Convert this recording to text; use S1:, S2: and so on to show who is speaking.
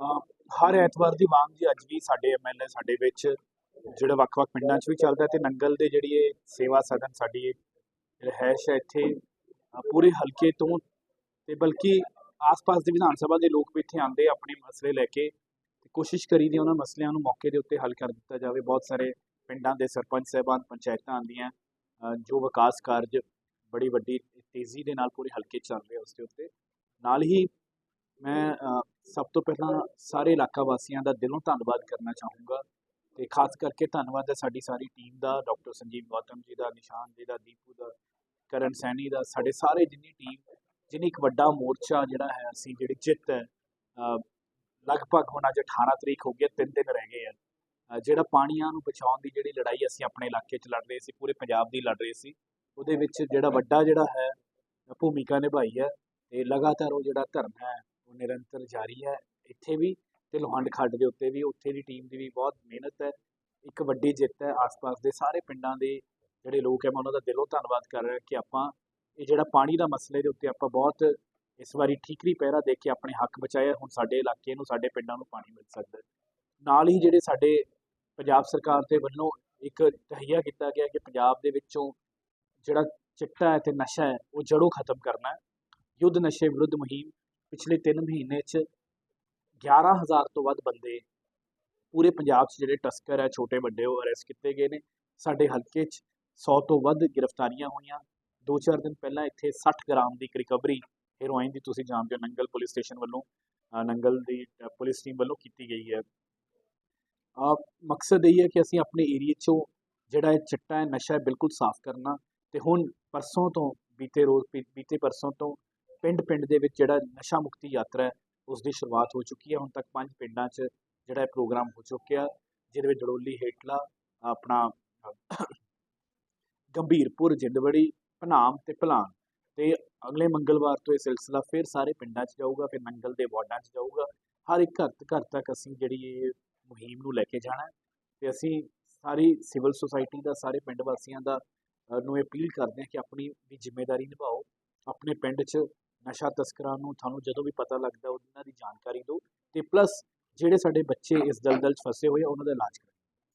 S1: ਹਰ ਐਤਵਾਰ ਦੀ ਮੰਗ ਜੀ ਅੱਜ ਵੀ ਸਾਡੇ ਐਮਐਲਏ ਸਾਡੇ ਵਿੱਚ, ਜਿਹੜਾ ਵੱਖ-ਵੱਖ ਪਿੰਡਾਂ 'ਚ ਵੀ ਚੱਲਦਾ ਤੇ ਨੰਗਲ ਦੇ ਜਿਹੜੀ ਇਹ ਸੇਵਾ ਸਦਨ ਸਾਡੀ ਰਹਿਸ਼ ਹੈ ਇੱਥੇ ਪੂਰੇ ਹਲਕੇ ਤੋਂ ਤੇ ਬਲਕਿ ਆਸ-ਪਾਸ ਦੇ ਵਿਧਾਨ ਸਭਾ ਦੇ ਲੋਕ ਵੀ ਇੱਥੇ ਆਉਂਦੇ ਆਪਣੇ ਮਸਲੇ ਲੈ ਕੇ ਕੋਸ਼ਿਸ਼ ਕਰੀਦੀ ਉਹਨਾਂ ਮਸਲਿਆਂ ਨੂੰ ਮੌਕੇ ਦੇ ਉੱਤੇ ਹੱਲ ਕਰ ਦਿੱਤਾ ਜਾਵੇ। ਬਹੁਤ ਸਾਰੇ ਪਿੰਡਾਂ ਦੇ ਸਰਪੰਚ ਸਹਿਬਾਨ, ਪੰਚਾਇਤਾਂ ਆਂਦੀਆਂ ਜੋ ਵਿਕਾਸ ਕਾਰਜ ਬੜੀ ਵੱਡੀ ਤੇਜ਼ੀ ਦੇ ਨਾਲ ਪੂਰੇ ਹਲਕੇ ਚੱਲ ਰਹੇ ਉਸ ਦੇ ਉੱਤੇ। ਨਾਲ ਹੀ ਮੈਂ ਸਭ ਤੋਂ ਪਹਿਲਾਂ ਸਾਰੇ ਇਲਾਕਾ ਵਾਸੀਆਂ ਦਾ ਦਿਲੋਂ ਧੰਨਵਾਦ ਕਰਨਾ ਚਾਹੂੰਗਾ ਤੇ ਖਾਸ ਕਰਕੇ ਧੰਨਵਾਦ ਹੈ ਸਾਡੀ ਸਾਰੀ ਟੀਮ ਦਾ ਡਾਕਟਰ ਸੰਜੀਵ ਗੌਤਮ ਜੀ ਦਾ, ਨਿਸ਼ਾਨ ਜੀ ਦਾ, ਦੀਪੂ ਦਾ, ਕਰਨ ਸੈਣੀ ਦਾ, ਸਾਡੇ ਸਾਰੇ ਜਿੰਨੀ ਟੀਮ ਜਿੰਨੀ ਇੱਕ ਵੱਡਾ ਮੋਰਚਾ ਜਿਹੜਾ ਹੈ ਅਸੀਂ ਜਿਹੜੀ ਜਿੱਤ ਹੈ ਲਗਭਗ ਹੁਣ ਅੱਜ 18 ਤਰੀਕ ਹੋ ਗਈ ਹੈ, ਤਿੰਨ ਦਿਨ ਰਹਿ ਗਏ ਆ ਜਿਹੜਾ ਪਾਣੀਆਂ ਨੂੰ ਬਚਾਉਣ ਦੀ ਜਿਹੜੀ ਲੜਾਈ ਅਸੀਂ ਆਪਣੇ ਇਲਾਕੇ 'ਚ ਲੜ ਰਹੇ ਸੀ, ਪੂਰੇ ਪੰਜਾਬ ਦੀ ਲੜ ਰਹੇ ਸੀ, ਉਹਦੇ ਵਿੱਚ ਜਿਹੜਾ ਵੱਡਾ ਜਿਹੜਾ ਹੈ, ਭੂਮਿਕਾ ਨਿਭਾਈ ਹੈ ਤੇ ਲਗਾਤਾਰ ਉਹ ਜਿਹੜਾ ਧਰਮ ਹੈ ਉਹ ਨਿਰੰਤਰ ਜਾਰੀ ਹੈ ਇੱਥੇ ਵੀ ਤੇ ਲੋਹੰਡ ਖੱਡ ਦੇ ਉੱਤੇ ਵੀ, ਉੱਥੇ ਦੀ ਟੀਮ ਦੀ ਵੀ ਬਹੁਤ ਮਿਹਨਤ ਹੈ, ਇੱਕ ਵੱਡੀ ਜਿੱਤ ਹੈ ਆਸ-ਪਾਸ ਦੇ ਸਾਰੇ ਪਿੰਡਾਂ ਦੇ ਜਿਹੜੇ ਲੋਕ ਹੈ, ਮੈਂ ਉਹਨਾਂ ਦਾ ਦਿਲੋਂ ਧੰਨਵਾਦ ਕਰ ਰਿਹਾ ਕਿ ਆਪਾਂ ਇਹ ਜਿਹੜਾ ਪਾਣੀ ਦਾ ਮਸਲੇ ਦੇ ਉੱਤੇ ਆਪਾਂ ਬਹੁਤ ਇਸ ਵਾਰੀ ਠੀਕਰੀ ਪਹਿਰਾ ਦੇ ਕੇ ਆਪਣੇ ਹੱਕ ਬਚਾਇਆ ਹੁਣ ਸਾਡੇ ਇਲਾਕੇ ਨੂੰ, ਸਾਡੇ ਪਿੰਡਾਂ ਨੂੰ ਪਾਣੀ ਮਿਲ ਸਕਦਾ ਨਾਲ ਹੀ ਜਿਹੜੇ ਸਾਡੇ ਪੰਜਾਬ ਸਰਕਾਰ ਦੇ ਵੱਲੋਂ ਇੱਕ ਤਹਈਆ ਕੀਤਾ ਗਿਆ ਕਿ ਪੰਜਾਬ ਦੇ ਵਿੱਚੋਂ ਜਿਹੜਾ ਚਿੱਟਾ ਹੈ ਤੇ ਨਸ਼ਾ ਹੈ, ਉਹ ਜੜੋਂ ਖਤਮ ਕਰਨਾ ਹੈ। ਯੁੱਧ ਨਸ਼ੇ ਵਿਰੁੱਧ ਮੁਹਿੰਮ ਪਿਛਲੇ 3 ਮਹੀਨੇ 'ਚ 11000 ਤੋਂ ਵੱਧ ਬੰਦੇ ਪੂਰੇ ਪੰਜਾਬ 'ਚ ਜਿਹੜੇ ਟਸਕਰ ਹੈ, ਛੋਟੇ ਵੱਡੇ ਉਹ ਅਰੈਸਟ ਕੀਤੇ ਗਏ ਨੇ। ਸਾਡੇ ਹਲਕੇ 'ਚ 100 ਤੋਂ ਵੱਧ ਗ੍ਰਿਫਤਾਰੀਆਂ ਹੋਈਆਂ। 2-4 ਦਿਨ ਪਹਿਲਾਂ ਇੱਥੇ 60 ਗ੍ਰਾਮ ਦੀ ਇੱਕ ਰਿਕਵਰੀ ਹੈਰੋਇਨ ਦੀ ਤੁਸੀਂ ਜਾਣਦੇ ਹੋ, ਨੰਗਲ ਪੁਲਿਸ ਸਟੇਸ਼ਨ ਵੱਲੋਂ ਨੰਗਲ ਦੀ ਪੁਲਿਸ ਟੀਮ ਵੱਲੋਂ ਕੀਤੀ ਗਈ ਹੈ। ਆ ਮਕਸਦ ਇਹ ਹੈ ਕਿ ਅਸੀਂ ਆਪਣੇ ਏਰੀਏ 'ਚੋਂ ਜਿਹੜਾ ਇਹ ਚਿੱਟਾ ਹੈ, ਨਸ਼ਾ ਹੈ, ਬਿਲਕੁਲ ਸਾਫ਼ ਕਰਨਾ। ਤੇ ਹੁਣ ਪਰਸੋਂ ਤੋਂ ਬੀਤੇ ਰੋਜ਼ ਬੀਤੇ ਪਰਸੋਂ ਤੋਂ ਪਿੰਡ ਪਿੰਡ ਦੇ ਵਿੱਚ ਜਿਹੜਾ ਨਸ਼ਾ ਮੁਕਤੀ ਯਾਤਰਾ ਹੈ ਉਸ ਦੀ ਸ਼ੁਰੂਆਤ ਹੋ ਚੁੱਕੀ ਹੈ। ਹੁਣ ਤੱਕ ਪੰਜ ਪਿੰਡਾਂ 'ਚ ਜਿਹੜਾ ਇਹ ਪ੍ਰੋਗਰਾਮ ਹੋ ਚੁੱਕਿਆ ਜਿਹਦੇ ਵਿੱਚ ਡੜੋਲੀ ਹੇਟਲਾ ਆਪਣਾ ਗੰਭੀਰਪੁਰ ਜਿੰਦਵੜੀ ਭਨਾਮ ਤੇ ਭਲਾਨ। ਤੇ ਅਗਲੇ ਮੰਗਲਵਾਰ ਤੋਂ ਇਹ ਸਿਲਸਿਲਾ ਫਿਰ ਸਾਰੇ ਪਿੰਡਾਂ 'ਚ ਜਾਊਗਾ ਫਿਰ ਨੰਗਲ ਦੇ ਵਾਰਡਾਂ 'ਚ ਜਾਊਗਾ। ਹਰ ਇੱਕ ਘਰ ਘਰ ਤੱਕ ਅਸੀਂ ਜਿਹੜੀ ਇਹ ਮੁਹਿੰਮ ਨੂੰ ਲੈ ਕੇ ਜਾਣਾ ਹੈ ਤੇ ਅਸੀਂ ਸਾਰੀ ਸਿਵਲ ਸੁਸਾਇਟੀ ਦਾ ਸਾਰੇ ਪਿੰਡ ਵਾਸੀਆਂ ਦਾ ਅ, ਨੂੰ ਅਪੀਲ ਕਰਦੇ ਹਾਂ ਕਿ ਆਪਣੀ ਵੀ ਜ਼ਿੰਮੇਵਾਰੀ ਨਿਭਾਓ। ਆਪਣੇ ਪਿੰਡ 'ਚ ਨਸ਼ਾ ਤਸਕਰਾਂ ਨੂੰ ਤੁਹਾਨੂੰ ਜਦੋਂ ਵੀ ਪਤਾ ਲੱਗਦਾ, ਉਹਨਾਂ ਦੀ ਜਾਣਕਾਰੀ ਦਿਓ ਤੇ ਪਲੱਸ ਜਿਹੜੇ ਸਾਡੇ ਬੱਚੇ ਇਸ ਦਲਦਲ 'ਚ ਫਸੇ ਹੋਏ ਆ, ਉਹਨਾਂ ਦਾ ਇਲਾਜ ਕਰਾਓ।